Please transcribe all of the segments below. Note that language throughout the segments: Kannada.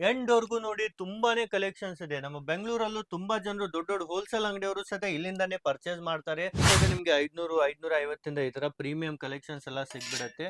ಎಂಡ್ ವರ್ಗು ನೋಡಿ ತುಂಬಾನೇ ಕಲೆಕ್ಷನ್ಸ್ ಇದೆ. ನಮ್ಮ ಬೆಂಗಳೂರಲ್ಲೂ ತುಂಬಾ ಜನರು ದೊಡ್ಡ ದೊಡ್ಡ ಹೋಲ್ಸೇಲ್ ಅಂಗಡಿಯವರು ಸಹ ಇಲ್ಲಿಂದಾನೇ ಪರ್ಚೇಸ್ ಮಾಡ್ತಾರೆ. ನಿಮ್ಗೆ ಐದ್ನೂರು ಐದ್ನೂರ ಐವತ್ತಿಂದ ಈ ತರ ಪ್ರೀಮಿಯಂ ಕಲೆಕ್ಷನ್ಸ್ ಎಲ್ಲ ಸಿಗ್ಬಿಡತ್ತೆ.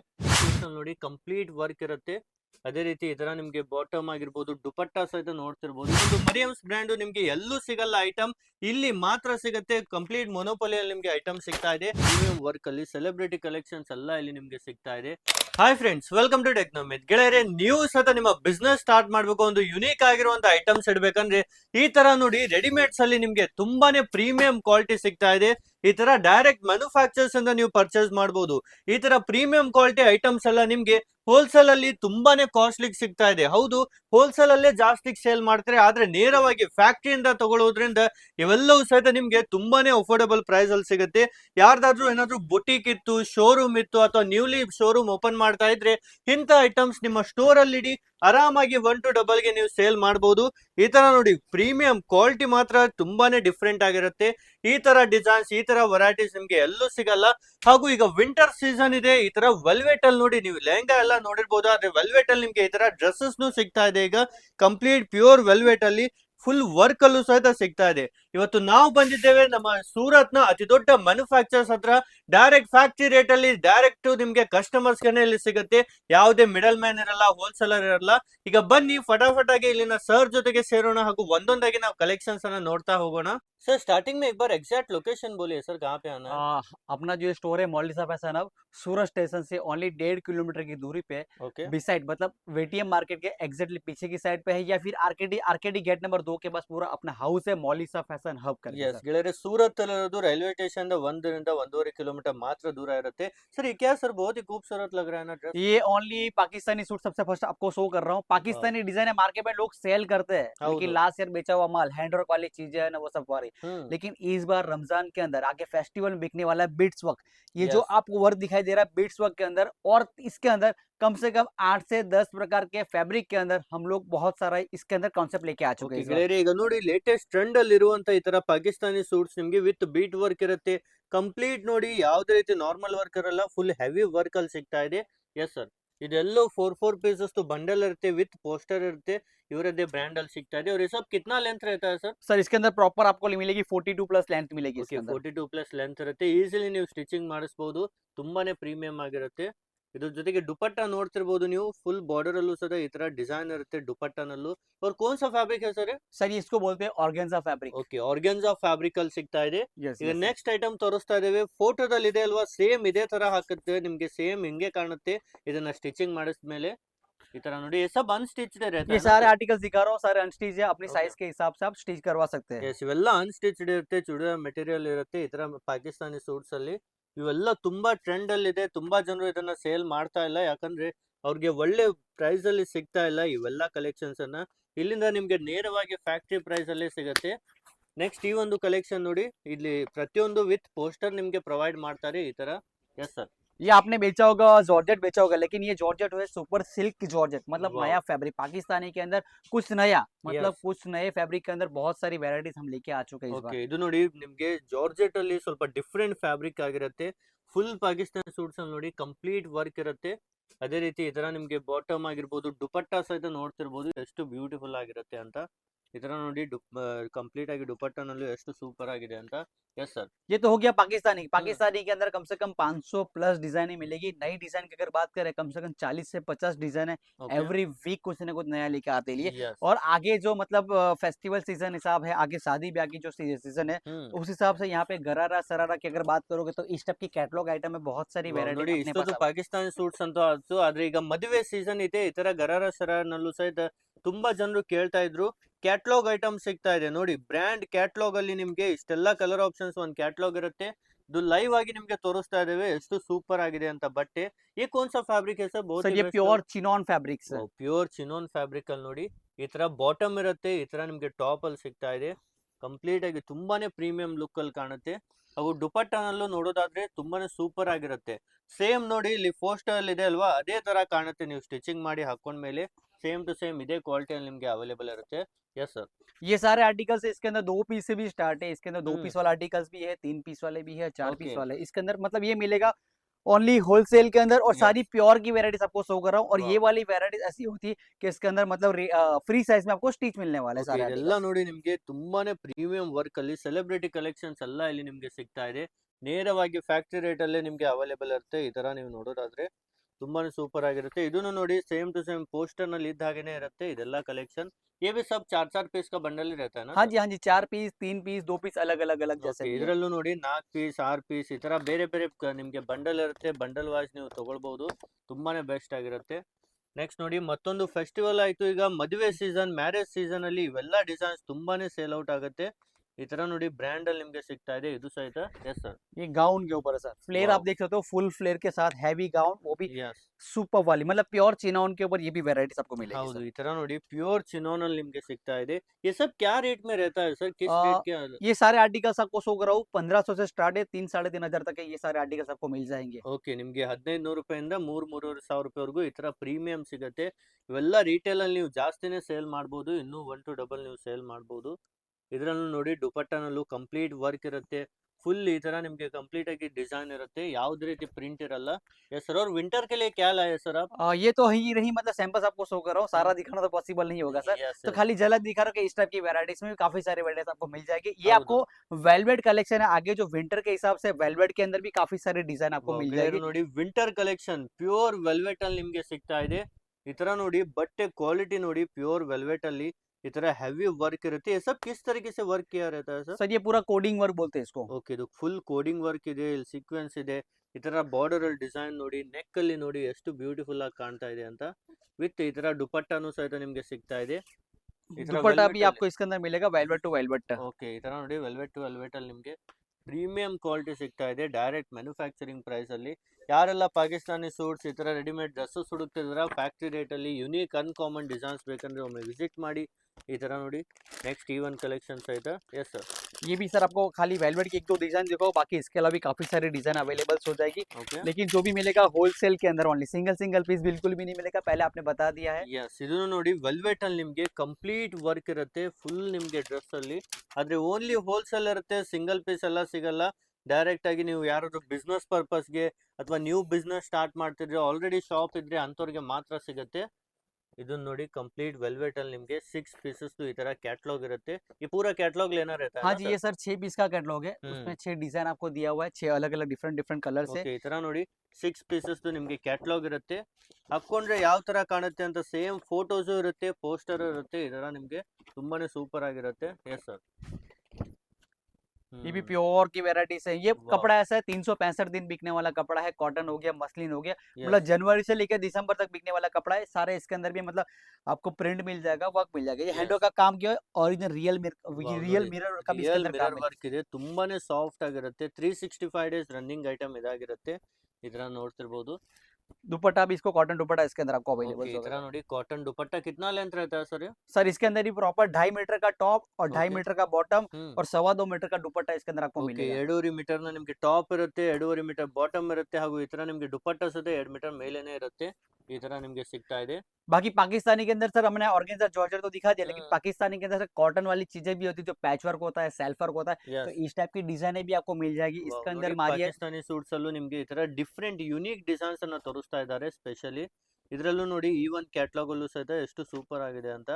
ನೋಡಿ ಕಂಪ್ಲೀಟ್ ವರ್ಕ್ ಇರುತ್ತೆ. ಅದೇ ರೀತಿ ಈ ತರ ನಿಮ್ಗೆ ಬಾಟಮ್ ಆಗಿರ್ಬೋದು, ದುಪಟ್ಟಾ ಸಹಿತ ನೋಡ್ತಿರ್ಬೋದು. ಇದು ಮರಿಯಮ್ಸ್ ಬ್ರ್ಯಾಂಡ್ ನಿಮ್ಗೆ ಎಲ್ಲೂ ಸಿಗಲ್ಲ ಐಟಮ್ ಇಲ್ಲಿ ಮಾತ್ರ ಸಿಗುತ್ತೆ ಕಂಪ್ಲೀಟ್ ಮೊನೋಪೊಲಿಯಲ್ಲಿ ನಿಮ್ಗೆ ಐಟಮ್ ಸಿಗ್ತಾ ಇದೆ. ಪ್ರೀಮಿಯಂ ವರ್ಕ್ ಅಲ್ಲಿ ಸೆಲೆಬ್ರಿಟಿ ಕಲೆಕ್ಷನ್ಸ್ ಎಲ್ಲ ಇಲ್ಲಿ ನಿಮ್ಗೆ ಸಿಗ್ತಾ ಇದೆ. ಹಾಯ್ ಫ್ರೆಂಡ್ಸ್ ವೆಲ್ಕಮ್ ಟು ಟೆಕ್ನೋಮಿತ್ ಗೆಳೆಯರೆ, ನೀವು ಸಹ ನಿಮ್ಮ ಬಿಸ್ನೆಸ್ ಸ್ಟಾರ್ಟ್ ಮಾಡಬೇಕು, ಒಂದು ಯುನೀಕ್ ಆಗಿರುವಂತಹ ಐಟಮ್ಸ್ ಇಡ್ಬೇಕಂದ್ರೆ ಈ ತರ ನೋಡಿ ರೆಡಿಮೇಡ್ಸ್ ಅಲ್ಲಿ ನಿಮ್ಗೆ ತುಂಬಾನೇ ಪ್ರೀಮಿಯಂ ಕ್ವಾಲಿಟಿ ಸಿಗ್ತಾ ಇದೆ. ಈ ತರ ಡೈರೆಕ್ಟ್ ಮ್ಯಾನುಫ್ಯಾಕ್ಚರ್ಸ್ ಇಂದ ನೀವು ಪರ್ಚೇಸ್ ಮಾಡಬಹುದು ಈ ತರ ಪ್ರೀಮಿಯಂ ಕ್ವಾಲಿಟಿ ಐಟಮ್ಸ್ ಎಲ್ಲ ನಿಮ್ಗೆ ಹೋಲ್ಸೇಲ್ ಅಲ್ಲಿ ತುಂಬಾನೇ ಕಾಸ್ಟ್ಲಿ ಸಿಗ್ತಾ ಇದೆ. ಹೌದು ಹೋಲ್ಸೇಲ್ ಅಲ್ಲೇ ಜಾಸ್ತಿ ಸೇಲ್ ಮಾಡ್ತಾರೆ, ಆದ್ರೆ ನೇರವಾಗಿ ಫ್ಯಾಕ್ಟ್ರಿಯಿಂದ ತಗೊಳ್ಳೋದ್ರಿಂದ ಇವೆಲ್ಲವೂ ಸಹಿತ ನಿಮ್ಗೆ ತುಂಬಾನೇ ಅಫೋರ್ಡಬಲ್ ಪ್ರೈಸ್ ಅಲ್ಲಿ ಸಿಗುತ್ತೆ. ಯಾರ್ದಾದ್ರೂ ಏನಾದ್ರು ಬುಟೀಕ್ ಇತ್ತು ಶೋರೂಮ್ ಇತ್ತು, ಅಥವಾ ನ್ಯೂಲಿ ಶೋರೂಮ್ ಓಪನ್ ಮಾಡ್ತಾ ಇದ್ರೆ ಇಂಥ ಐಟಮ್ಸ್ ನಿಮ್ಮ ಸ್ಟೋರ್ ಅಲ್ಲಿ ಇಡಿ, ಆರಾಮಾಗಿ ಒನ್ ಟು ಡಬಲ್ಗೆ ನೀವು ಸೇಲ್ ಮಾಡಬಹುದು ಈ ತರ ನೋಡಿ ಪ್ರೀಮಿಯಂ ಕ್ವಾಲಿಟಿ ಮಾತ್ರ ತುಂಬಾನೇ ಡಿಫ್ರೆಂಟ್ ಆಗಿರುತ್ತೆ. ಈ ತರ ಡಿಸೈನ್ಸ್ ಈ ತರ ವೆರೈಟೀಸ್ ನಿಮ್ಗೆ ಎಲ್ಲೂ ಸಿಗಲ್ಲ. ಹಾಗೂ ಈಗ ವಿಂಟರ್ ಸೀಸನ್ ಇದೆ, ಈ ತರ ವೆಲ್ವೆಟ್ ಅಲ್ಲಿ ನೋಡಿ ನೀವು ಲೆಹಂಗಾ ಎಲ್ಲ ನೋಡಿರ್ಬೋದು, ಆದ್ರೆ ವೆಲ್ವೆಟ್ ಅಲ್ಲಿ ನಿಮ್ಗೆ ಈ ತರ ಡ್ರೆಸ್ಸಸ್ ಸಿಗ್ತಾ ಇದೆ ಈಗ. ಕಂಪ್ಲೀಟ್ ಪ್ಯೂರ್ ವೆಲ್ವೆಟ್ ಅಲ್ಲಿ ಫುಲ್ ವರ್ಕ್ ಅಲ್ಲೂ ಸಹಿತ ಸಿಗ್ತಾ ಇದೆ. ಇವತ್ತು ನಾವು ಬಂದಿದ್ದೇವೆ ನಮ್ಮ ಸೂರತ್ ನ ಅತಿ ದೊಡ್ಡ ಮ್ಯಾನುಫ್ಯಾಕ್ಚರ್ಸ್ ಹತ್ರ ಡೈರೆಕ್ಟ್ ಫ್ಯಾಕ್ಟರಿ ರೇಟ್ ಅಲ್ಲಿ ಡೈರೆಕ್ಟ್ ನಿಮ್ಗೆ ಕಸ್ಟಮರ್ಸ್ ಇಲ್ಲಿ ಸಿಗುತ್ತೆ ಯಾವುದೇ ಮಿಡಲ್ ಮ್ಯಾನ್ ಇರಲ್ಲ ಹೋಲ್ಸೇಲರ್ ಇರಲ್ಲ ಈಗ ಬನ್ನಿ ಫಟಾಫಟ್ ಆಗಿ ಇಲ್ಲಿನ ಸರ್ ಜೊತೆಗೆ ಸೇರೋಣ ಹಾಗೂ ಒಂದೊಂದಾಗಿ ನಾವು ಕಲೆಕ್ಷನ್ಸ್ ಅನ್ನ ನೋಡ್ತಾ ಹೋಗೋಣ ಸರ್ ಸ್ಟಾರ್ಟಿಂಗ್ में एक बार एग्जैक्ट लोकेशन बोलिए सर कहाँ पे आना है आ, अपना जो स्टोर है मॉलिसा फैशन अब सूरत स्टेशन से ओनली डेढ़ किलोमीटर की दूरी पे ओके बिसाइड मतलब वेटीएम मार्केट के एग्जैक्टली पीछे की साइड पे है या फिर आरकेडी आरकेडी गेट नंबर दो के पास पूरा अपना हाउस है मॉलिसा फैशन ದೇವಸ್ಥಾನ ಹಬ್ ಎಸ್ ಗೆಳೆಯರೆ ಸೂರತ್ ಅಲ್ಲಿರೋದು ರೈಲ್ವೆ ಸ್ಟೇಷನ್ ಒಂದರಿಂದ ಒಂದೂವರೆ ಕಿಲೋಮೀಟರ್ ಮಾತ್ರ दूर रहते सर क्या सर बहुत ही खूबसूरत लग रहा है ना ये ओनली पाकिस्तानी सूट सबसे फ़र्स्ट आपको शो कर रहा हूँ पाकिस्तानी डिज़ाइन है मार्केट में लोग सेल करते हैं लेकिन लास्ट ईयर बेचा हुआ माल हैंडवर्क वाली चीज़ें है ना वो सब वाली लेकिन इस बार रमज़ान के अंदर आगे फेस्टिवल में बिकने वाला है बिट्स वर्क ये जो आपको वर्क दिखाई दे रहा है बीट्स वर्क के अंदर और इसके अंदर कम से कम आठ से दस प्रकार के फैब्रिक के अंदर हम लोग बहुत सारा इसके अंदर कॉन्सेप्ट लेके आ चुके Okay, हैं इस बार। ಗೆಳೆಯರೆ ಈಗ ನೋಡಿ ಲೇಟೆಸ್ಟ್ ಟ್ರೆಂಡ್ ಅಲ್ಲಿ ಇರುವಂತ ಈ ತರ ಪಾಕಿಸ್ತಾನಿ ಸೂಟ್ಸ್ ನಿಮ್ಗೆ ವಿತ್ ಬೀಟ್ ವರ್ಕ್ ಇರುತ್ತೆ ಕಂಪ್ಲೀಟ್ ನೋಡಿ ಯಾವ್ದೇ ರೀತಿ ನಾರ್ಮಲ್ ವರ್ಕ್ ಇರಲ್ಲ ಫುಲ್ ಹೆವಿ ವರ್ಕ್ ಅಲ್ಲಿ ಸಿಗ್ತಾ ಇದೆ ಎಸ್ ಸರ್ ಇದೆಲ್ಲೋ ಫೋರ್ ಫೋರ್ ಪೀಸಸ್ ಬಂಡಲ್ ಇರುತ್ತೆ ವಿತ್ ಪೋಸ್ಟರ್ ಇರುತ್ತೆ ಇವರದ್ದೇ ಬ್ರ್ಯಾಂಡ್ ಅಲ್ಲಿ ಸಿಗ್ತಾ ಇದೆ और ये सब कितना लेंथ रहता है सर सर इसके अंदर प्रॉपर आपको मिलेगी 42 प्लस लेंथ मिलेगी इसके ಓಕೆ अंदर ಫೋರ್ಟಿ ಟೂ ಪ್ಲಸ್ ಲೆಂತ್ ಇರುತ್ತೆ ಈಸಿಲಿ ನೀವು ಸ್ಟಿಚಿಂಗ್ ಮಾಡಿಸ್ಬೋದು ತುಂಬಾನೇ ಪ್ರೀಮಿಯಂ ಆಗಿರುತ್ತೆ ಇದ್ರ ಜೊತೆಗೆ ದುಪಟ್ಟ ನೋಡ್ತಿರ್ಬೋದು ನೀವು ಫುಲ್ ಬಾರ್ಡರ್ ಅಲ್ಲೂ ಸಹ ಈ ತರ ಡಿಸೈನ್ ಇರುತ್ತೆ ದುಪಟ್ಟನಲ್ಲೂ और कौन सा ಫ್ಯಾಬ್ರಿಕ್ है ಸರ್ सर ये इसको बोलते हैं organza fabric okay organza fabric ಅಲ್ಲಿ ಸಿಗ್ತಾ ಇದೆ यस ಈಗ ನೆಕ್ಸ್ಟ್ ಐಟಮ್ ತೋರಿಸ್ತಾ ಇದ್ದೇವೆ ಫೋಟೋದಲ್ಲಿ ಇದೆ ಅಲ್ವಾ ಸೇಮ್ ಇದೇ ತರ ಹಾಕುತ್ತೆ ನಿಮ್ಗೆ ಸೇಮ್ ಹಿಂಗೆ ಕಾಣುತ್ತೆ ಇದನ್ನ ಸ್ಟಿಚಿಂಗ್ ಮಾಡಿದ್ಮೇಲೆ ಈ ತರ ನೋಡಿ ये सब अनस्टिच्ड ये रहता सारे है आर्टिकल्स दिखा रहा हूँ सारे अनस्टिच है अपनी Okay. साइज के हिसाब से आप स्टिच करवा सकते हैं ಎಸ್ ಇವೆಲ್ಲ ಅನ್ಸ್ಟಿಚ್ಡ್ ಇರುತ್ತೆ ಚೂಡಿದಾರ್ ಮೆಟೀರಿಯಲ್ ಇರುತ್ತೆ ಈ ತರ ಪಾಕಿಸ್ತಾನಿ ಸೂಟ್ಸ್ ಅಲ್ಲಿ ಇವೆಲ್ಲ ತುಂಬಾ ಟ್ರೆಂಡ್ ಅಲ್ಲಿ ಇದೆ ತುಂಬಾ ಜನರು ಇದನ್ನ ಸೇಲ್ ಮಾಡ್ತಾ ಇಲ್ಲ. ಯಾಕಂದ್ರೆ ಅವ್ರಿಗೆ ಒಳ್ಳೆ ಪ್ರೈಸ್ ಅಲ್ಲಿ ಸಿಗ್ತಾ ಇಲ್ಲ ಇವೆಲ್ಲ ಕಲೆಕ್ಷನ್ಸ್ ಅನ್ನ. ಇಲ್ಲಿಂದ ನಿಮ್ಗೆ ನೇರವಾಗಿ ಫ್ಯಾಕ್ಟ್ರಿ ಪ್ರೈಸ್ ಅಲ್ಲಿ ಸಿಗುತ್ತೆ. ನೆಕ್ಸ್ಟ್ ಈ ಒಂದು ಕಲೆಕ್ಷನ್ ನೋಡಿ, ಇಲ್ಲಿ ಪ್ರತಿಯೊಂದು ವಿತ್ ಪೋಸ್ಟರ್ ನಿಮ್ಗೆ ಪ್ರೊವೈಡ್ ಮಾಡ್ತಾರೆ ಈ ತರ. ಎಸ್ ಸರ್ ये आपने बेचा होगा जॉर्जेट बेचा होगा लेकिन ये जॉर्जेट है सुपर सिल्क जॉर्जेट मतलब वाह। नया फैब्रिक पाकिस्तानी के अंदर कुछ नया मतलब Yes. कुछ नए फैब्रिक के अंदर बहुत सारी वेराइटीज हम लेके आ चुके हैं इस ಓಕೆ बार ಇದು ನೋಡಿ ನಿಮ್ಗೆ ಜಾರ್ಜೆಟ್ ಅಲ್ಲಿ ಸ್ವಲ್ಪ ಡಿಫ್ರೆಂಟ್ ಫ್ಯಾಬ್ರಿಕ್ ಆಗಿರುತ್ತೆ ಫುಲ್ ಪಾಕಿಸ್ತಾನಿ ಸೂಟ್ಸ್ ಅಲ್ಲಿ ನೋಡಿ ಕಂಪ್ಲೀಟ್ ವರ್ಕ್ ಇರುತ್ತೆ ಅದೇ ರೀತಿ ಈ ತರ ನಿಮ್ಗೆ ಬಾಟಮ್ ಆಗಿರ್ಬೋದು ದುಪಟ್ಟಾ ಸಹಿತ ನೋಡ್ತಿರ್ಬೋದು ಎಷ್ಟು ಬ್ಯೂಟಿಫುಲ್ ಆಗಿರುತ್ತೆ ಅಂತ ಈ ತರ ನೋಡಿ ಕಂಪ್ಲೀಟ್ ಆಗಿ ದುಪಟ್ಟನಲ್ಲೂ ಎಷ್ಟು ಸೂಪರ್ ಆಗಿದೆ ಅಂತ ಎಸ್ ಸರ್ ये तो हो गया पाकिस्तानी पाकिस्तानी के अंदर कम से कम 500 प्लस डिजाइने मिलेगी नई डिजाइन की अगर बात करें कम से कम 40 से 50 डिजाइन है एवरी वीक कुछ ना कुछ नया लेके आते लिए यस और आगे जो मतलब फेस्टिवल सीजन हिसाब है आगे शादी ब्याह की जो सीजन है उस हिसाब से यहाँ पे गरारा सरारा की अगर बात करोगे तो इस टाइप की कैटलॉग आइटम में बहुत सारी ವಾವ್, ನೋಡಿ वेराइटी अपने ಇಷ್ಟೊಂದು पास आ- ಪಾಕಿಸ್ತಾನಿ ಸೂಟ್ಸ್ ಅಂತ ಆಯ್ತು ಆದ್ರೆ ಈಗ ಮದುವೆ ಸೀಸನ್ ಇದೆ ಈ ತರ ಗರಾರ ಸರಾನಲ್ಲೂ ಸಹಿತ ತುಂಬಾ ಜನರು ಕೇಳ್ತಾ ಇದ್ರು ಕ್ಯಾಟ್ಲಾಗ್ ಐಟಮ್ ಸಿಗ್ತಾ ಇದೆ. ನೋಡಿ ಬ್ರ್ಯಾಂಡ್ ಕ್ಯಾಟ್ಲಾಗ್ ಅಲ್ಲಿ ನಿಮಗೆ ಇಷ್ಟೆಲ್ಲ ಕಲರ್ ಆಪ್ಷನ್ಸ್ ಒಂದು ಕ್ಯಾಟ್ಲಾಗ್ ಇರುತ್ತೆ. ಇದು ಲೈವ್ ಆಗಿ ನಿಮ್ಗೆ ತೋರಿಸ್ತಾ ಇದೇವೆ ಎಷ್ಟು ಸೂಪರ್ ಆಗಿದೆ ಅಂತ. ಬಟ್ಟೆ ಈ ಕೋನ್ಸ ಫ್ಯಾಬ್ರಿಕ್ ಹೆಸರು pure chinon fabric pure chinon fabric ಅಲ್ಲಿ ನೋಡಿ. ಈ ತರ ಬಾಟಮ್ ಇರುತ್ತೆ. ಈ ತರ ನಿಮ್ಗೆ ಟಾಪ್ ಅಲ್ಲಿ ಸಿಗ್ತಾ ಇದೆ. ಕಂಪ್ಲೀಟ್ ಆಗಿ ತುಂಬಾನೇ ಪ್ರೀಮಿಯಂ ಲುಕ್ ಅಲ್ಲಿ ಕಾಣುತ್ತೆ. ಹಾಗೂ ಡುಪಟ್ಟನಲ್ಲೂ ನೋಡೋದಾದ್ರೆ ತುಂಬಾನೇ ಸೂಪರ್ ಆಗಿರುತ್ತೆ. ಸೇಮ್ ನೋಡಿ ಇಲ್ಲಿ ಫೋಸ್ಟರ್ ಅಲ್ಲಿ ಇದೆ ಅಲ್ವಾ? ಅದೇ ತರ ಕಾಣುತ್ತೆ. ನೀವು ಸ್ಟಿಚಿಂಗ್ ಮಾಡಿ ಹಾಕೊಂಡ್ಮೇಲೆ. ಸೇಮ್ ಟು ಸೇಮ್ ಇದೇ ಕ್ವಾಲಿಟಿಯಲ್ಲಿ ನಿಮ್ಗೆ ಅವೈಲೇಬಲ್ ಇರುತ್ತೆ ಎಸ್ ಸರ್ ये सारे आर्टिकल्स इसके अंदर दो पीस से भी स्टार्ट है इसके अंदर दो हम्म। पीस वाला आर्टिकल्स भी है तीन पीस वाले भी है चार पीस Okay. वाले इसके अंदर मतलब ये मिलेगा ओनली होलसेल के अंदर और Yes. सारी प्योर की वेराइटीज आपको शो कर रहा हूँ और ये Wow. वाली वेराइटीज ऐसी होती है कि इसके अंदर मतलब फ्री साइज में आपको स्टिच मिलने वाला है Okay, सारे ಇದೆಲ್ಲ articles. ನೋಡಿ ನಿಮ್ಗೆ ತುಂಬಾನೇ ಪ್ರೀಮಿಯಂ ವರ್ಕ್ ಅಲ್ಲಿ ಸೆಲೆಬ್ರಿಟಿ ಕಲೆಕ್ಷನ್ಸ್ ಎಲ್ಲ ಇಲ್ಲಿ ನಿಮ್ಗೆ ಸಿಗ್ತಾ ಇದೆ ನೇರವಾಗಿ ಫ್ಯಾಕ್ಟರಿ ರೇಟ್ ಅಲ್ಲೇ ನಿಮ್ಗೆ ಅವೈಲೇಬಲ್ ಇರುತ್ತೆ ಈ ತರ ನೀವು ನೋಡೋದಾದ್ರೆ ತುಂಬಾನೇ ಸೂಪರ್ ಆಗಿರುತ್ತೆ ಇದನ್ನು ನೋಡಿ ಸೇಮ್ ಟು ಸೇಮ್ ಪೋಸ್ಟರ್ ನಲ್ಲಿ ಇದ್ದ ಹಾಗೇನೆ ಇರುತ್ತೆ ಇದೆಲ್ಲ ಕಲೆಕ್ಷನ್ ये भी सब चार चार पीस का बंडल ही रहता है ना हाँ सर? जी हाँ जी चार पीस तीन पीस दो पीस अलग अलग अलग जैसे Okay, भी है। ಇದ್ರಲ್ಲೂ ನೋಡಿ ನಾಲ್ಕು ಪೀಸ್ ಆರು ಪೀಸ್ ಈ ತರ ಬೇರೆ ಬೇರೆ ಕ- ನಿಮ್ಗೆ ಬಂಡಲ್ ಇರುತ್ತೆ ಬಂಡಲ್ ವಾಯ್ಸ್ ನೀವು ತಗೊಳ್ಬಹುದು ತುಂಬಾನೇ ಬೆಸ್ಟ್ ಆಗಿರುತ್ತೆ ನೆಕ್ಸ್ಟ್ ನೋಡಿ ಮತ್ತೊಂದು ಫೆಸ್ಟಿವಲ್ ಆಯ್ತು ಈಗ ಮದುವೆ ಸೀಸನ್ ಮ್ಯಾರೇಜ್ ಸೀಸನ್ ಅಲ್ಲಿ ಇವೆಲ್ಲ ಡಿಸೈನ್ಸ್ ತುಂಬಾನೇ ಸೇಲ್ ಔಟ್ ಆಗುತ್ತೆ ಈ ತರ ನೋಡಿ ಬ್ರ್ಯಾಂಡ್ ಅಲ್ಲಿ ನಿಮ್ಗೆ ಸಿಗ್ತಾ ಇದೆ ಇದು ಸಹಿತ ಎಸ್ ಸರ್ ये गाउन के ऊपर है सर फ्लेयर आप Wow. देख सकते हो फुल फ्लेयर के साथ हैवी गाउन वो भी ಎಸ್ सुपर वाली मतलब प्योर चिनॉन के ऊपर ये भी वेराइटीज आपको मिलेगी ಹೌದು सर ಈ ತರ ನೋಡಿ ಪ್ಯೂರ್ ಚಿನೋನ್ ಅಲ್ಲಿ ನಿಮ್ಗೆ ಸಿಗ್ತಾ ಇದೆ ये सब क्या रेट में रहता है सर किस आ, रेट के ये सारे आर्टिकल्स आपको शो कर रहा हूँ पंद्रह सौ से स्टार्ट है तीन साढ़े तीन हजार तक के ये सारे आर्टिकल्स आपको मिल जाएंगे ಓಕೆ ನಿಮಗೆ ಹದಿನೈದು ನೂರು ರೂಪಾಯಿಂದ ಮೂರ್ ಮೂರುವರೆ ಸಾವಿರ ರೂಪಾಯಿವರೆಗೂ ಈ ತರ ಪ್ರೀಮಿಯಂ ಸಿಗುತ್ತೆ ಇವೆಲ್ಲ ರಿಟೇಲ್ ಅಲ್ಲಿ ನೀವು ಜಾಸ್ತಿನೇ ಸೇಲ್ ಮಾಡ್ಬೋದು ಇನ್ನೂ ಒನ್ ಟು ಡಬಲ್ ನೀವು ಸೇಲ್ ಮಾಡ್ಬೋದು ಇದರಲ್ಲೂ ನೋಡಿ ದುಪಟ್ಟನಲ್ಲೂ ಕಂಪ್ಲೀಟ್ ವರ್ಕ್ ಇರುತ್ತೆ. ಫುಲ್ ಈ ತರ ನಿಮ್ಗೆ ಕಂಪ್ಲೀಟ್ ಆಗಿ ಡಿಸೈನ್ ಇರುತ್ತೆ. ರೀತಿ ಪ್ರಿಂಟ್ ಇರಲ್ಲ. और विंटर के लिए क्या लाए सर आप आ, ये तो ही नहीं मतलब सैंपल आपको शो कर रहा हूँ सारा दिखाना तो पॉसिबल नहीं होगा सर तो खाली झलक दिखा रहा हूँ इस टाइप की वेराइटीज में भी काफ़ी सारी वेराइटीज आपको मिल जाएगी ये आपको वेलवेड कलेक्शन है आगे जो विंटर के हिसाब से वेलवेड के अंदर भी काफ़ी सारे डिज़ाइन आपको मिल जाएगी विंटर कलेक्शन प्योर वेलवेट ಅಲ್ಲಿ ನಿಮಗೆ ಸಿಗ್ತಾ ಇದೆ. ಈ ತರ ನೋಡಿ ಬಟ್ಟೆ ಕ್ವಾಲಿಟಿ ನೋಡಿ ಪ್ಯೂರ್ ವೆಲ್ವೆಟ್ ಅಲ್ಲಿ ಈ ತರ ಹೆವಿ ವರ್ಕ್ ಇರುತ್ತೆ ये सब किस तरीके से वर्क किया रहता है सर सर ये पूरा कोडिंग वर्क बोलते हैं इसको ಓಕೆ ಇದು ಫುಲ್ ಕೋಡಿಂಗ್ ವರ್ಕ್ ಇದೆ ಇಲ್ಲಿ ಸೀಕ್ವೆನ್ಸ್ ಇದೆ ಈ ತರ ಬಾರ್ಡರ್ ಅಲ್ಲಿ ಡಿಸೈನ್ ನೋಡಿ ನೆಕ್ ಅಲ್ಲಿ ನೋಡಿ ಎಷ್ಟು ಬ್ಯೂಟಿಫುಲ್ ಆಗಿ ಕಾಣ್ತಾ ಇದೆ ಅಂತ ವಿತ್ ಈ ತರ ದುಪಟ್ಟಾನು ಸಹಿತ ನಿಮ್ಗೆ ಸಿಗ್ತಾ ಇದೆ ಈ ತರ दुपट्टा velvet भी ಅಲ್ಲಿ- आपको इसके अंदर मिलेगा वेलवेट टू वेलवेट ಓಕೆ ಈ ತರ ನೋಡಿ ವೆಲ್ವೆಟ್ ಟು ವೆಲ್ವೆಟ್ ಅಲ್ಲಿ ನಿಮ್ಗೆ ಪ್ರೀಮಿಯಂ ಕ್ವಾಲಿಟಿ ಸಿಗ್ತಾ ಇದೆ ಡೈರೆಕ್ಟ್ ಮ್ಯಾನುಫ್ಯಾಕ್ಚರಿಂಗ್ ಪ್ರೈಸ್ ಅಲ್ಲಿ ಯಾರೆಲ್ಲ ಪಾಕಿಸ್ತಾನಿ ಸೂಟ್ಸ್ ಈ ತರ ರೆಡಿಮೇಡ್ ಡ್ರೆಸ್ಸಸ್ ಹುಡುಕ್ತಿದ್ರ ಫ್ಯಾಕ್ಟ್ರಿ ರೇಟ್ ಅಲ್ಲಿ ಯುನೀಕ್ ಅನ್ಕಾಮನ್ ಡಿಸೈನ್ಸ್ ಬೇಕಂದ್ರೆ ಒಮ್ಮೆ ವಿಸಿಟ್ ಮಾಡಿ ಈ ತರ ನೋಡಿ ನೆಕ್ಸ್ಟ್ ಈವನ್ ಕಲೆಕ್ಷನ್ ಸಹಿತ ಎಸ್ ಸರ್ ये भी सर आपको खाली वेलवेट की एक दो डिजाइन दिखाओ बाकी इसके अलावा भी काफी सारी डिजाइन अवेलेबल हो जाएगी ಓಕೆ लेकिन जो भी मिलेगा होलसेल के अंदर ओनली सिंगल सिंगल पीस बिल्कुल भी नहीं मिलेगा पहले आपने बता दिया है ಎಸ್ ಇದನ್ನು ನೋಡಿ ವೆಲ್ವೆಟ್ ಅಲ್ಲಿ ನಿಮ್ಗೆ ಕಂಪ್ಲೀಟ್ ವರ್ಕ್ ಇರುತ್ತೆ ಫುಲ್ ನಿಮ್ಗೆ ಡ್ರೆಸ್ ಅಲ್ಲಿ ಆದ್ರೆ ಓನ್ಲಿ ಹೋಲ್ಸೇಲ್ ಇರುತ್ತೆ ಸಿಂಗಲ್ ಪೀಸ್ ಎಲ್ಲ ಸಿಗಲ್ಲ ಡೈರೆಕ್ಟ್ ಆಗಿ ನೀವು ಯಾರಾದ್ರು ಬಿಸ್ನೆಸ್ ಪರ್ಪಸ್ಗೆ ಅಥವಾ ನ್ಯೂ ಬಿಸ್ನೆಸ್ ಸ್ಟಾರ್ಟ್ ಮಾಡ್ತಿದ್ರೆ ಆಲ್ರೆಡಿ ಶಾಪ್ ಇದ್ರೆ ಅಂಥವ್ರಿಗೆ ಮಾತ್ರ ಸಿಗುತ್ತೆ ಇದನ್ನ ನೋಡಿ ಕಂಪ್ಲೀಟ್ ವೆಲ್ವೆಟ್ ಅಲ್ಲಿ ನಿಮ್ಗೆ ಸಿಕ್ಸ್ ಪೀಸಸ್ ಈ ತರ ಕ್ಯಾಟ್ಲಾಗ್ ಇರುತ್ತೆ ಈ ಪೂರಾ ಕ್ಯಾಟ್ಲಾಗ್ लेना रहता है हाँ ना जी सर? ये सर छह पीस का कैटलॉग है हम्म। उसमें छह डिजाइन आपको दिया हुआ है छह अलग अलग डिफरेंट डिफरेंट कलर से ಓಕೆ ಈ ತರ ನೋಡಿ ಸಿಕ್ಸ್ ಪೀಸಸ್ ನಿಮ್ಗೆ ಕ್ಯಾಟ್ಲಾಗ್ ಇರುತ್ತೆ ಹಾಕೊಂಡ್ರೆ ಯಾವ ತರ ಕಾಣುತ್ತೆ ಅಂತ ಸೇಮ್ ಫೋಟೋಸ್ ಇರುತ್ತೆ ಪೋಸ್ಟರ್ ಇರುತ್ತೆ ಈ ತರ ನಿಮ್ಗೆ ತುಂಬಾನೇ ಸೂಪರ್ ಆಗಿರುತ್ತೆ ಎಸ್ ಸರ್ ये भी प्योर की वेराइटीज है ये वाह। कपड़ा ऐसा है तीन सौ पैंसठ दिन बिकने वाला कपड़ा है कॉटन हो गया मसलिन हो गया मतलब जनवरी से लेकर दिसंबर तक बिकने वाला कपड़ा है सारे इसके अंदर भी मतलब आपको प्रिंट मिल जाएगा वर्क मिल जाएगा ये हैंडवर्क का काम किया है ओरिजिनल रियल रियल मिरर का भी इसके ರಿಯಲ್ अंदर ಮಿರರ್ काम है ವರ್ಕ್ ಇದೆ ತುಂಬಾನೇ ಸಾಫ್ಟ್ ಆಗಿರುತ್ತೆ three sixty five days running item ಇದಾಗಿರುತ್ತೆ ಈ ತರ ನೋಡ್ತಿರ್ಬೋದು दुपट्टा भी इसको कॉटन दुपट्टा इसके अंदर आपको Okay, अवेलेबल ಈ ತರ ನೋಡಿ ಕಾಟನ್ दुपट्टा कितना लेंथ रहता है सर ये सर इसके अंदर ही प्रॉपर ढाई मीटर का टॉप और ढाई Okay. मीटर का बॉटम ಹ್ಮ್ और सवा दो मीटर का दुपट्टा इसके अंदर आपको ಓಕೆ मिलेगा ಎರಡೂವರೆ ಮೀಟರ್ ನ ನಿಮ್ಗೆ ಟಾಪ್ ಇರುತ್ತೆ ಎರಡೂವರೆ ಮೀಟರ್ ಬಾಟಮ್ ಇರುತ್ತೆ ಹಾಗೂ ಈ ತರ ನಿಮ್ಗೆ ದುಪಟ್ಟ ಸಹಿತ ಎರಡು ಮೀಟರ್ ಮೇಲೇನೆ ಇರುತ್ತೆ ಈ ತರ ನಿಮ್ಗೆ ಸಿಗ್ತಾ ಇದೆ बाकी पाकिस्तानी के अंदर सर हमने ऑर्गेन्जा जॉर्जर तो दिखा दिया लेकिन हाँ। पाकिस्तानी के अंदर सर कॉटन वाली चीजें भी होती है जो पैच वर्क होता है सेल्फ वर्क होता है तो Yes. इस टाइप की डिजाइने भी आपको मिल जाएगी ವಾವ್, इसके ನೋಡಿ अंदर मारिए ಪಾಕಿಸ್ತಾನಿ ಸೂಟ್ಸ್ ಅಲ್ಲೂ ನಿಮ್ಗೆ ಈ ತರ ಡಿಫ್ರೆಂಟ್ ಯುನೀಕ್ ಡಿಸೈನ್ಸ್ ಅನ್ನ ತೋರಿಸ್ತಾ ಇದ್ದಾರೆ ಸ್ಪೆಷಲಿ ಇದರಲ್ಲೂ ನೋಡಿ ಈ ಒಂದು ಕ್ಯಾಟ್ಲಾಗ್ ಅಲ್ಲೂ ಸಹಿತ ಎಷ್ಟು ಸೂಪರ್ ಆಗಿದೆ ಅಂತ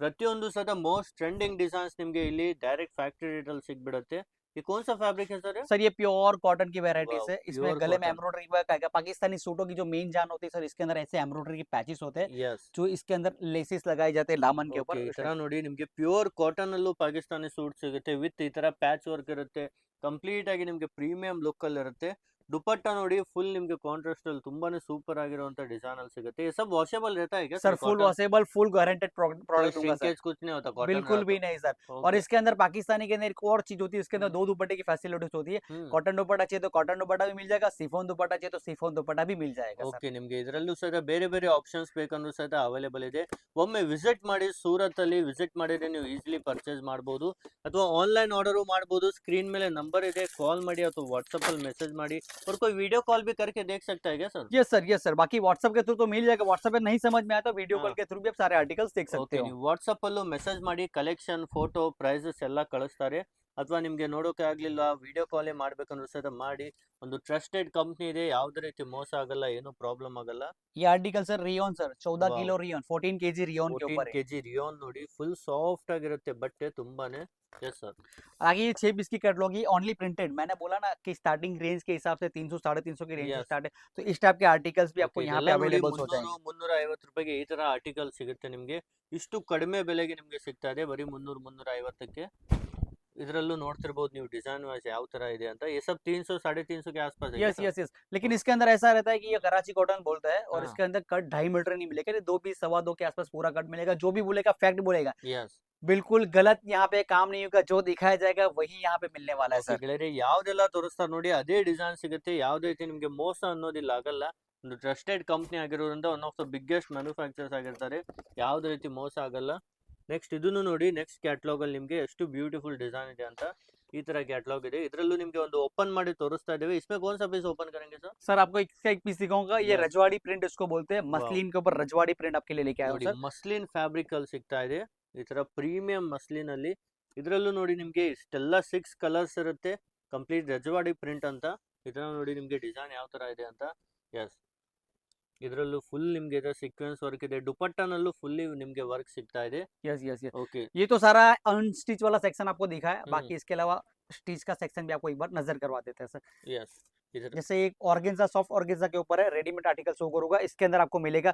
ಪ್ರತಿಯೊಂದು ಸಹಿತ ಮೋಸ್ಟ್ ಟ್ರೆಂಡಿಂಗ್ ಡಿಸೈನ್ಸ್ ನಿಮ್ಗೆ ಇಲ್ಲಿ ಡೈರೆಕ್ಟ್ ಫ್ಯಾಕ್ಟರಿ ರೇಟ್ ಅಲ್ಲಿ ಸಿಗ್ಬಿಡುತ್ತೆ ಈ कौन सा फैब्रिक है सर ये? सर ये प्योर कॉटन की वेराइटीज वाव, है इसमें pure गले में cotton। एम्ब्रॉयडरी वर्क आएगा पाकिस्तानी सूटों की जो मेन जान होती है सर इसके अंदर ऐसे एम्ब्रॉयडरी के पैचेस होते हैं Yes. जो इसके अंदर लेसेस लगाए जाते हैं दामन के ಓಕೆ ऊपर ಈ ತರ ನೋಡಿ ನಿಮ್ಗೆ ಪ್ಯೂರ್ ಕಾಟನ್ ಅಲ್ಲೂ ಪಾಕಿಸ್ತಾನಿ ಸೂಟ್ ಸಿಗುತ್ತೆ ವಿತ್ ಈ ತರ ಪ್ಯಾಚ್ ವರ್ಕ್ ಇರುತ್ತೆ ಕಂಪ್ಲೀಟ್ ಆಗಿ ನಿಮ್ಗೆ ಪ್ರೀಮಿಯಂ ಲುಕ್ ಅಲ್ಲಿ ಇರುತ್ತೆ ದುಪಟ್ಟ ನೋಡಿ ಫುಲ್ ನಿಮ್ಗೆ ಕಾಂಟ್ರಾಸ್ಟ್ ಅಲ್ಲಿ ತುಂಬಾನೇ ಸೂಪರ್ ಆಗಿರುವಂತ ಡಿಸೈನ್ ಅಲ್ಲಿ ಸಿಗುತ್ತೆ ये सब वॉशेबल रहता है क्या sir full washable full guaranteed product दूंगा सर श्रिंकेज कुछ नहीं होता कॉटन बिल्कुल भी नहीं सर और इसके अंदर पाकिस्तानी के अंदर एक और चीज होती है इसके अंदर दो दुपट्टे की फैसिलिटीज होती है कॉटन दुपट्टा चाहिए तो कॉटन दुपट्टा भी मिल जाएगा सिफोन दुपट्टा चाहिए तो सिफोन दुपट्टा भी मिल जाएगा सर ಓಕೆ ನಿಮ್ಗೆ ಇದರಲ್ಲೂ ಸಹಿತ ಬೇರೆ ಬೇರೆ ಆಪ್ಷನ್ಸ್ ಬೇಕಂದ್ರೂ ಸಹಿತ ಅವೈಲೇಬಲ್ ಇದೆ ಒಮ್ಮೆ ವಿಸಿಟ್ ಮಾಡಿ ಸೂರತ್ ಅಲ್ಲಿ ವಿಸಿಟ್ ಮಾಡಿದ್ರೆ ನೀವು ಈಸಿಲಿ ಪರ್ಚೇಸ್ ಮಾಡಬಹುದು ಅಥವಾ ಆನ್ಲೈನ್ ಆರ್ಡರ್ ಮಾಡಬಹುದು ಸ್ಕ್ರೀನ್ ಮೇಲೆ ನಂಬರ್ ಇದೆ ಕಾಲ್ ಮಾಡಿ ಅಥವಾ ವಾಟ್ಸಪ್ ಅಲ್ಲಿ ಮೆಸೇಜ್ ಮಾಡಿ और कोई वीडियो कॉल भी करके देख सकता है क्या sir yes sir yes sir बाकी व्हाट्सएप के थ्रू तो मिल जाएगा व्हाट्सएप पे नहीं समझ में आया तो वीडियो कॉल हाँ। के थ्रू भी आप सारे आर्टिकल्स देख सकते ಓಕೆ हो ನೀವು ವಾಟ್ಸಪ್ ಅಲ್ಲೂ ಮೆಸೇಜ್ ಮಾಡಿ ಕಲೆಕ್ಷನ್ ಫೋಟೋ ಪ್ರೈಸಸ್ ಎಲ್ಲ ಕಳಿಸ್ತಾರೆ ಅಥವಾ ನಿಮ್ಗೆ ನೋಡೋಕೆ ಆಗ್ಲಿಲ್ಲ ವಿಡಿಯೋ ಕಾಲೇ ಮಾಡ್ಬೇಕಂದ್ರೂ ಸಹಿತ ಮಾಡಿ ಒಂದು ಟ್ರಸ್ಟೆಡ್ ಕಂಪ್ನಿ ಇದೆ ಯಾವ್ದೇ ರೀತಿ ಮೋಸ ಆಗಲ್ಲ ಏನು ಪ್ರಾಬ್ಲಮ್ ಆಗಲ್ಲ ये आर्टिकल सर रियोन सर चौदह Wow. Kilo rayon fourteen K G rayon के ಫೋರ್ಟೀನ್ ऊपर है ಕೆಜಿ ರಿಯೋನ್ ನೋಡಿ ಫುಲ್ ಸಾಫ್ಟ್ ಆಗಿರುತ್ತೆ ಬಟ್ಟೆ ತುಂಬಾನೇ ಎಸ್ ಸರ್ आगे ये छह पीस की कैटलॉग ये ओनली प्रिंटेड मैंने बोला ना कि स्टार्टिंग रेंज के हिसाब से तीन सौ साढ़े तीन सौ की रेंज से Yes. स्टार्ट है तो इस टाइप के आर्टिकल्स भी आपको यहाँ पे अवेलेबल हो जाएंगे ಮುನ್ನೂರ ಐವತ್ತು ರೂಪಾಯಿಗೆ ಈ ತರ ಆರ್ಟಿಕಲ್ ಸಿಗುತ್ತೆ ನಿಮ್ಗೆ ಇಷ್ಟು ಕಡಿಮೆ ಬೆಲೆಗೆ ನಿಮ್ಗೆ ಸಿಗ್ತಾ ಇದೆ ಬರೀ ಮುನ್ನೂರು ಮುನ್ನೂರ ಐವತ್ತಕ್ಕೆ ಇದರಲ್ಲೂ ನೋಡ್ತಿರ್ಬೋದು ನೀವು ಡಿಸೈನ್ ವೈಸ್ ಯಾವ ತರ ಇದೆ ಅಂತ ये सब 300 साढ़े तीन सौ के आसपास है क्या यस सर? यस यस लेकिन इसके अंदर ऐसा रहता है कि ये कराची कॉटन बोलता है और हाँ। इसके अंदर कट ढाई मीटर नहीं मिलेगा ये दो पीस सवा दो के आसपास पूरा कट मिलेगा जो भी बोलेगा फैक्ट बोलेगा Yes. बिल्कुल गलत यहाँ पे काम नहीं होगा जो दिखाया जाएगा वही यहाँ पे मिलने वाला है Okay, सर ಗೆಳೆಯರೆ ಯಾವ್ದೆಲ್ಲ ತೋರಿಸ್ತಾರೆ ನೋಡಿ ಅದೇ ಡಿಸೈನ್ ಸಿಗುತ್ತೆ ಯಾವ್ದೇ ರೀತಿ ನಿಮ್ಗೆ ಮೋಸ ಅನ್ನೋದಿಲ್ಲ ಆಗಲ್ಲ ಒಂದು ಟ್ರಸ್ಟೆಡ್ ಕಂಪ್ನಿ ಆಗಿರೋದ್ರಿಂದ one of the biggest manufacturers ಆಗಿರ್ತಾರೆ ಯಾವ್ದೇ ರೀತಿ ಮೋಸ ಆಗಲ್ಲ ನೆಕ್ಸ್ಟ್ ಇದನ್ನು ನೋಡಿ ನೆಕ್ಸ್ಟ್ ಕ್ಯಾಟ್ಲಾಗ್ ಅಲ್ಲಿ ನಿಮ್ಗೆ ಎಷ್ಟು ಬ್ಯೂಟಿಫುಲ್ ಡಿಸೈನ್ ಇದೆ ಅಂತ ಈ ತರ ಕ್ಯಾಟ್ಲಾಗ್ ಇದೆ ಇದರಲ್ಲೂ ನಿಮ್ಗೆ ಒಂದು ಓಪನ್ ಮಾಡಿ ತೋರಿಸ್ತಾ ಇದ್ದೇವೆ इसमें कौन सा पीस ओपन करेंगे सर सर आपको इसका एक पीस दिखाऊंगा ये Yes. रजवाड़ी प्रिंट इसको बोलते हैं मसलिन के ऊपर रजवाड़ी प्रिंट आपके लिए लेके आया हूँ ನೋಡಿ सर ಮಸ್ಲಿನ್ ಫ್ಯಾಬ್ರಿಕ್ ಅಲ್ಲಿ ಸಿಗ್ತಾ ಇದೆ ಈ ತರ ಪ್ರೀಮಿಯಂ ಮಸ್ಲಿನ್ ಅಲ್ಲಿ ಇದರಲ್ಲೂ ನೋಡಿ ನಿಮ್ಗೆ ಇಷ್ಟೆಲ್ಲ ಸಿಕ್ಸ್ ಕಲರ್ಸ್ ಇರುತ್ತೆ ಕಂಪ್ಲೀಟ್ ರಜವಾಡಿ ಪ್ರಿಂಟ್ ಅಂತ ಇದರ ನೋಡಿ ನಿಮ್ಗೆ ಡಿಸೈನ್ ಯಾವ ತರ ಇದೆ ಅಂತ ಎಸ್ ಇದರಲ್ಲೂ ಫುಲ್ ನಿಮ್ಗೆ ಇದೆ ಸೀಕ್ವೆನ್ಸ್ ವರ್ಕ್ ಇದೆ ದುಪಟ್ಟನಲ್ಲೂ ಫುಲ್ಲಿ ನಿಮ್ಗೆ ವರ್ಕ್ ಸಿಗ್ತಾ ಇದೆ यस यस यस ಓಕೆ ये तो सारा अनस्टिच वाला सेक्शन आपको दिखा है हम्म। बाकी इसके अलावा स्टिच का सेक्शन भी आपको एक बार नजर करवा देते हैं सर ಎಸ್ ಇದರ जैसे एक ऑर्गेन्जा सॉफ्ट ऑर्गेन्जा के ऊपर है रेडीमेड आर्टिकल शो करूंगा इसके अंदर आपको मिलेगा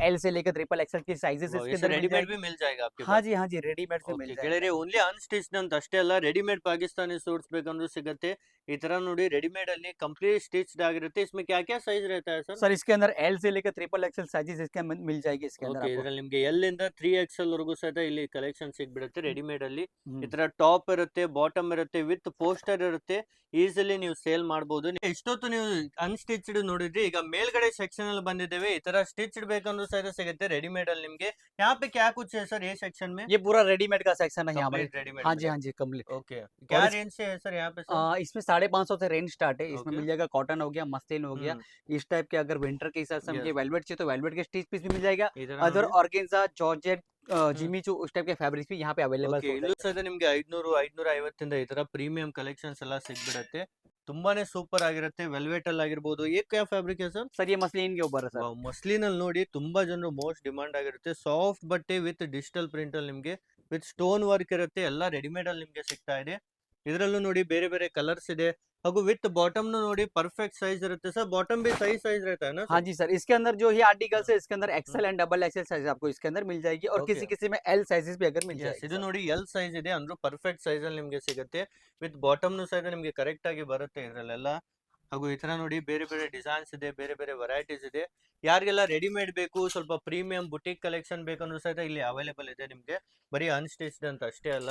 एल से लेकर ट्रिपल एक्सएल की साइजेस इसके अंदर मिल ರೆಡಿಮೇಡ್ जाएगी। भी मिल जाएगा आपके हाँ पास जी हाँ जी रेडीमेड से Okay, मिल जाएगा ಗೆಳೆಯರೆ ಓನ್ಲಿ ಅನ್ಸ್ಟಿಚ್ಡ್ ಅಂತ ಅಷ್ಟೇ ಅಲ್ಲ ರೆಡಿಮೇಡ್ ಪಾಕಿಸ್ತಾನಿ ಸೂಟ್ಸ್ ಬೇಕಂದ್ರೂ ಸಿಗುತ್ತೆ ಈ ತರ ನೋಡಿ ರೆಡಿಮೇಡ್ ಅಲ್ಲಿ ಕಂಪ್ಲೀಟ್ ಸ್ಟಿಚ್ಡ್ ಆಗಿರುತ್ತೆ इसमें क्या क्या साइज रहता है सर सर इसके अंदर एल से लेकर ट्रिपल एक्सएल साइजेस इसके अंदर मिल जाएगी इसके अंदर ಓಕೆ आपको ಇದ್ರಲ್ಲಿ ನಿಮ್ಗೆ ಎಲ್ ಇಂದ ತ್ರೀ ಎಕ್ಸೆಲ್ ವರೆಗೂ ಸಹಿತ ಇಲ್ಲಿ ಕಲೆಕ್ಷನ್ ಸಿಗ್ಬಿಡುತ್ತೆ ರೆಡಿಮೇಡ್ ಅಲ್ಲಿ हम्म। ಈ ತರ ಟಾಪ್ ಇರುತ್ತೆ ಬಾಟಮ್ ಇರುತ್ತೆ ವಿತ್ ಪೋಸ್ಟರ್ ಇರುತ್ತೆ ಈಸಿಲಿ ನೀವು ಸೇಲ್ ಮಾಡಬಹುದು ಇಷ್ಟೊತ್ತು ನೀವು ಅನ್ಸ್ಟಿಚ್ಡ್ ನೋಡಿದ್ರಿ ಈಗ ಮೇಲ್ಗಡೆ ಸೆಕ್ಷನ್ ಅಲ್ಲಿ ಬಂದಿದ್ದೇವೆ ಈ ತರ ಸ್ಟಿಚ್ಡ್ ಬೇಕಂದ್ರೂ ಸಹಿತ ಸಿಗುತ್ತೆ ರೆಡಿಮೇಡ್ ಅಲ್ಲಿ ನಿಮ್ಗೆ यहाँ पे क्या कुछ है सर ये सेक्शन में ये पूरा रेडीमेड का सेक्शन है यहाँ पर कंप्लीट रेडीमेड हाँ जी हाँ जी कम्प्लीट ओके क्या इस- रेंज से है सर यहाँ पे सर आ, इसमें साढ़े पाँच सौ से रेंज स्टार्ट है इसमें Okay. मिल जाएगा कॉटन हो गया मस्लिन हो गया हम्म, इस टाइप के अगर विंटर के हिसाब से मुझे Yes. वेलवेट चाहिए तो वेलवेट के स्टिच पीस भी मिल जाएगा ಈ ತರ अदर ನೋಡಿ. ऑर्गेन्जा जॉर्जेट जिमी चू उस टाइप के फैब्रिक्स भी यहाँ पे अवेलेबल Okay, ಇಲ್ಲೂ ಸಹಿತ ನಿಮ್ಗೆ ಐದ್ನೂರು ಐದ್ನೂರ ಐವತ್ತಿಂದ ಈ ತರ ಪ್ರೀಮಿಯಂ ಕಲೆಕ್ಷನ್ಸ್ ಎಲ್ಲ ಸಿಗ್ಬಿಡತ್ತೆ ತುಂಬಾನೇ ಸೂಪರ್ ಆಗಿರುತ್ತೆ. ವೆಲ್ವೆಟ್ ಅಲ್ಲಿ ಆಗಿರ್ಬೋದು ಏಕ್ ಫ್ಯಾಬ್ರಿಕ್ ಸರ್? ಸರಿ ಮಸ್ಲಿನ್ಗೆ ಬರುತ್ತೆ ಮಸ್ಲಿನ್ ಅಲ್ಲಿ ನೋಡಿ ತುಂಬಾ ಜನರು ಮೋಸ್ಟ್ ಡಿಮಾಂಡ್ ಆಗಿರುತ್ತೆ. ಸಾಫ್ಟ್ ಬಟ್ಟೆ ವಿತ್ ಡಿಜಿಟಲ್ ಪ್ರಿಂಟ್ ಅಲ್ಲಿ ನಿಮ್ಗೆ ವಿತ್ ಸ್ಟೋನ್ ವರ್ಕ್ ಇರುತ್ತೆ. ಎಲ್ಲಾ ರೆಡಿಮೇಡ್ ಅಲ್ಲಿ ನಿಮ್ಗೆ ಸಿಗ್ತಾ ಇದೆ. ಇದರಲ್ಲೂ ನೋಡಿ ಬೇರೆ ಬೇರೆ ಕಲರ್ಸ್ ಇದೆ ಹಾಗೂ ವಿತ್ ಬಾಟಮ್ ನೋಡಿ ಪರ್ಫೆಕ್ಟ್ ಸೈಜ್ ಇರುತ್ತೆ ಸರ್ ಬಾಟಮ್ भी सही साइज रहता है ना हाँ जी सर इसके अंदर जो ये आर्टिकल्स है इसके अंदर XL and double XL size आपको इसके अंदर मिल जाएगी और किसी Okay. किसी में एल साइजेस भी अगर मिल Yes, जाएगी ಇದು sir. ನೋಡಿ ಎಲ್ ಸೈಜ್ ಇದೆ ಅಂದ್ರೂ ಪರ್ಫೆಕ್ಟ್ ಸೈಜ್ ಅಲ್ಲಿ ನಿಮ್ಗೆ ಸಿಗುತ್ತೆ ವಿತ್ ಬಾಟಮ್ನು ಸಹಿತ ನಿಮ್ಗೆ ಕರೆಕ್ಟ್ ಆಗಿ ಬರುತ್ತೆ ಇದ್ರಲ್ಲೆಲ್ಲ ಹಾಗೂ ಈ ತರ ನೋಡಿ ಬೇರೆ ಬೇರೆ ಡಿಸೈನ್ಸ್ ಇದೆ ಬೇರೆ ಬೇರೆ ವೆರೈಟೀಸ್ ಇದೆ ಯಾರಿಗೆಲ್ಲ ರೆಡಿಮೇಡ್ ಬೇಕು ಸ್ವಲ್ಪ ಪ್ರೀಮಿಯಂ ಬುಟಿಕ್ ಕಲೆಕ್ಷನ್ ಬೇಕಂದ್ರೂ ಸಹಿತ ಇಲ್ಲಿ ಅವೈಲೇಬಲ್ ಇದೆ ನಿಮ್ಗೆ ಬರೀ ಅನ್ಸ್ಟಿಚ್ಡ್ ಅಂತ ಅಷ್ಟೇ ಅಲ್ಲ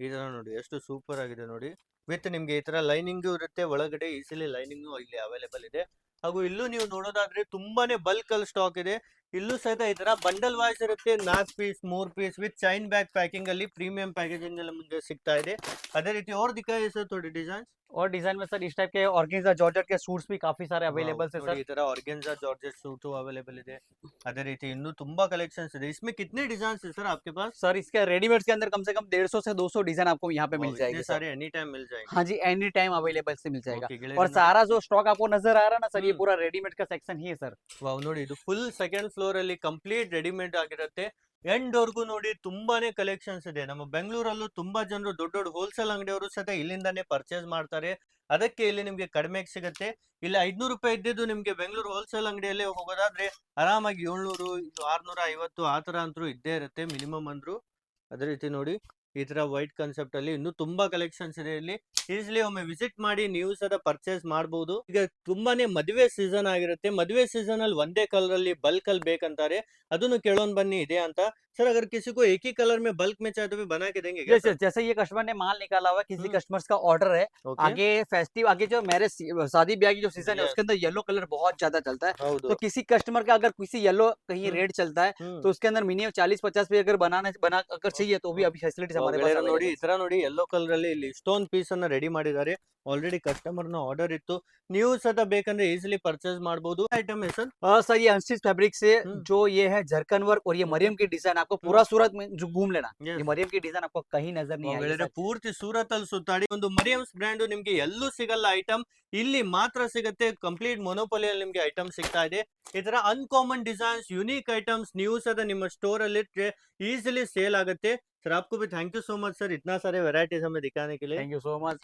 ಈ ನೋಡಿ, ಎಷ್ಟು ಸೂಪರ್ ಆಗಿದೆ ನೋಡಿ. ವಿತ್ ನಿಮ್ಗೆ ಈ ತರ ಲೈನಿಂಗ್ ಇರುತ್ತೆ, ಒಳಗಡೆ ಈಸಿಲಿ ಲೈನಿಂಗ್ ಇಲ್ಲಿ ಅವೈಲೇಬಲ್ ಇದೆ. ಹಾಗೂ ಇಲ್ಲೂ ನೀವು ನೋಡೋದಾದ್ರೆ ತುಂಬಾನೇ ಬಲ್ಕ್ ಅಲ್ಲಿ ಸ್ಟಾಕ್ ಇದೆ. ಇಲ್ಲೂ ಸಹಿತ ಈ ತರ ಬಂಡಲ್ ವಾಯ್ಸ್ ಇರುತ್ತೆ ನಾಲ್ಕು ಪೀಸ್ ಮೂರ್ piece with chain bag packing ಅಲ್ಲಿ ಪ್ರೀಮಿಯಂ ಪ್ಯಾಕೇಜಿಂಗ್ ಎಲ್ಲ ಮುಂದೆ ಸಿಗ್ತಾ ಇದೆ ಅದೇ ರೀತಿ और दिखाइए सर थोड़ी डिजाइन और डिजाइन में सर इस टाइप के ऑर्गेन्जा जॉर्जेट के सूट्स भी काफी सारे अवेलेबल है सर ಈ ತರ ಆರ್ಗೆನ್ಜಾ ಜಾರ್ಜೆಟ್ ಸೂಟು ಅವೈಲೇಬಲ್ ಇದೆ ಅದೇ ರೀತಿ ಇನ್ನೂ ತುಂಬಾ ಕಲೆಕ್ಷನ್ಸ್ ಇದೆ इसमें कितने डिजाइन है सर आपके पास सर इसके रेडीमेड के अंदर कम से कम डेढ़ सौ से दो सौ डिजाइन आपको यहाँ पे मिल वाह, जाएगी इतने सर सारे एनी टाइम मिल जाएंगे हाँ जी एनी टाइम अवेलेबल से मिल जाएगा Okay, और ಗೆಳೆಯರೇ, सारा जो स्टॉक आपको नजर आ रहा है ना सर ये हम्म। पूरा रेडीमेड का सेक्शन ही है सर ವಾವ್ ನೋಡಿ ಇದು ಫುಲ್ ಸೆಕೆಂಡ್ ಫ್ಲೋರ್ ಅಲ್ಲಿ ಕಂಪ್ಲೀಟ್ ರೆಡಿಮೇಡ್ ಆಗಿರುತ್ತೆ. ಎಂಡ್ ವರ್ಗು ನೋಡಿ ತುಂಬಾನೇ ಕಲೆಕ್ಷನ್ಸ್ ಇದೆ. ನಮ್ಮ ಬೆಂಗಳೂರಲ್ಲೂ ತುಂಬಾ ಜನರು ದೊಡ್ಡ ದೊಡ್ಡ ಹೋಲ್ಸೇಲ್ ಅಂಗಡಿಯವರು ಸಹ ಇಲ್ಲಿಂದಾನೇ ಪರ್ಚೇಸ್ ಮಾಡ್ತಾರೆ. ಅದಕ್ಕೆ ಇಲ್ಲಿ ನಿಮ್ಗೆ ಕಡಿಮೆ ಸಿಗುತ್ತೆ. ಇಲ್ಲಿ ಐದ್ನೂರು ರೂಪಾಯಿ ಇದ್ದಿದ್ದು ನಿಮ್ಗೆ ಬೆಂಗಳೂರು ಹೋಲ್ಸೇಲ್ ಅಂಗಡಿಯಲ್ಲೇ ಹೋಗೋದಾದ್ರೆ ಆರಾಮಾಗಿ ಏಳ್ನೂರು, ಆರ್ನೂರ ಐವತ್ತು ಆ ಅಂತೂ ಇದ್ದೇ ಇರುತ್ತೆ ಮಿನಿಮಮ್ ಅಂದ್ರು. ಅದೇ ರೀತಿ ನೋಡಿ. ಈ ತರ ವೈಟ್ ಕಾನ್ಸೆಪ್ಟ್ ಅಲ್ಲಿ ಇನ್ನು ತುಂಬಾ ಕಲೆಕ್ಷನ್ಸ್ ಇದೆ. ಇಲ್ಲಿ ಈಸಿಲಿ ಒಮ್ಮೆ ವಿಸಿಟ್ ಮಾಡಿ ನೀವು ಸಹ ಪರ್ಚೇಸ್ ಮಾಡಬಹುದು ಈಗ ತುಂಬಾನೇ ಮದುವೆ ಸೀಸನ್ ಆಗಿರುತ್ತೆ. ಮದುವೆ ಸೀಸನ್ ಅಲ್ಲಿ ಒಂದೇ ಕಲರ್ ಅಲ್ಲಿ ಬಲ್ಕ್ ಅಲ್ಲಿ ಬೇಕಂತಾರೆ. ಅದನ್ನು ಕೇಳೋನ್ ಬನ್ನಿ, ಇದೆ ಅಂತ. सर अगर किसी को एक ही कलर में बल्क में चाहे तो भी बना के देंगे क्या जैसे जैसे ये कस्टमर ने माल निकाला हुआ है, किसी हम्म। कस्टमर्स का ऑर्डर है सर? ओके आगे फेस्टिव आगे जो मैरिज शादी ब्याह की जो सीजन है Yes. उसके अंदर येलो कलर बहुत ज्यादा चलता है ಹೌದು तो किसी कस्टमर का अगर किसी येलो कहीं हम्म। रेड चलता है ಹ್ಮ್. तो उसके अंदर मिनिमम चालीस पचास पे अगर बनाना बना अगर चाहिए तो भी अभी फैसिलिटीज ವಾವ್, हमारे पास ಗೆಳೆಯರೇ ನೋಡಿ available ಈ ತರ ನೋಡಿ ಯೆಲ್ಲೋ ಕಲರ್ ಅಲ್ಲಿ ಇಲ್ಲಿ ಸ್ಟೋನ್ ಪೀಸ್ ಅನ್ನ ರೆಡಿ ಮಾಡಿದ್ದಾರೆ ಆಲ್ರೆಡಿ ಕಸ್ಟಮರ್ ನ ಆರ್ಡರ್ ಇತ್ತು ನೀವು ಸಹ ಬೇಕಂದ್ರೆ ಈಸಿಲಿ ಪರ್ಚೇಸ್ ಮಾಡಬಹುದು ಐಟಮ್ ಸರ್ और सर ये अनस्टिच फैब्रिक से हम्म। जो ये है झरकन वर्क और ये मरियम की डिजाइन आपको पूरा सूरत में जो घूम लेना Yes. ये मरियम की डिजाइन आपको कहीं नजर नहीं आएगी ಹೇಳಿದ್ರೆ सर। ಪೂರ್ತಿ ಸೂರತ್ ಅಲ್ಲಿ ಸುತ್ತಾಡಿ ಒಂದು ಮರಿಯಮ್ಸ್ ಬ್ರ್ಯಾಂಡ್ ನಿಮ್ಗೆ ಎಲ್ಲೂ ಸಿಗಲ್ಲ ಐಟಮ್ ಇಲ್ಲಿ ಮಾತ್ರ ಸಿಗುತ್ತೆ ಕಂಪ್ಲೀಟ್ ಮೊನೋಪೊಲಿಯಲ್ಲಿ ನಿಮ್ಗೆ ಐಟಮ್ ಸಿಗ್ತಾ ಇದೆ ಈ ತರ ಅನ್ಕಾಮನ್ ಡಿಸೈನ್ಸ್ ಯುನೀಕ್ ಐಟಮ್ಸ್ ನೀವು ಸಹ ನಿಮ್ಮ ಸ್ಟೋರ್ ಅಲ್ಲಿ ಇಟ್ರೆ ಈಸಿಲಿ ಸೇಲ್ ಆಗುತ್ತೆ सर आपको भी thank you so much sir इतना सारे वैरायटीज हमें दिखाने के लिए थैंक यू सो मच